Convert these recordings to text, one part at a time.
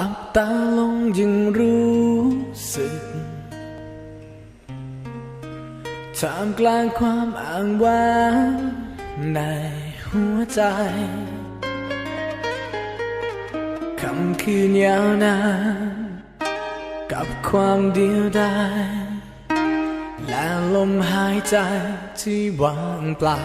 ลับตาลงยังรู้สึกท่ามกลางความอ้างว้างในหัวใจคำคืนยาวนานกับความเดียวดายและลมหายใจที่ว่างเปล่า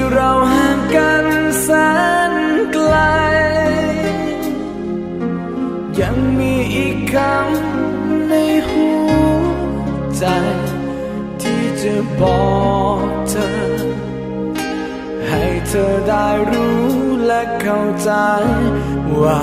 ที่เราห่างกันแสนไกล ยังมีอีกคำในหัวใจ ที่จะบอกเธอ ให้เธอได้รู้และเข้าใจว่า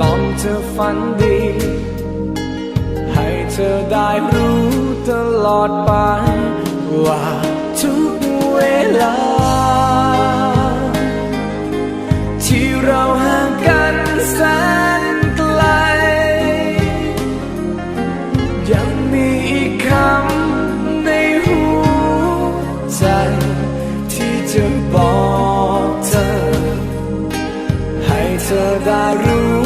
ลอมเธอฝันดี ให้เธอได้รู้ตลอดไป ว่าทุกเวลา ที่เราห่างกันแสนไกล ยังมีอีกคำในหัวใจ ที่จะบอกเธอ ให้เธอได้รู้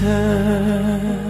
ก็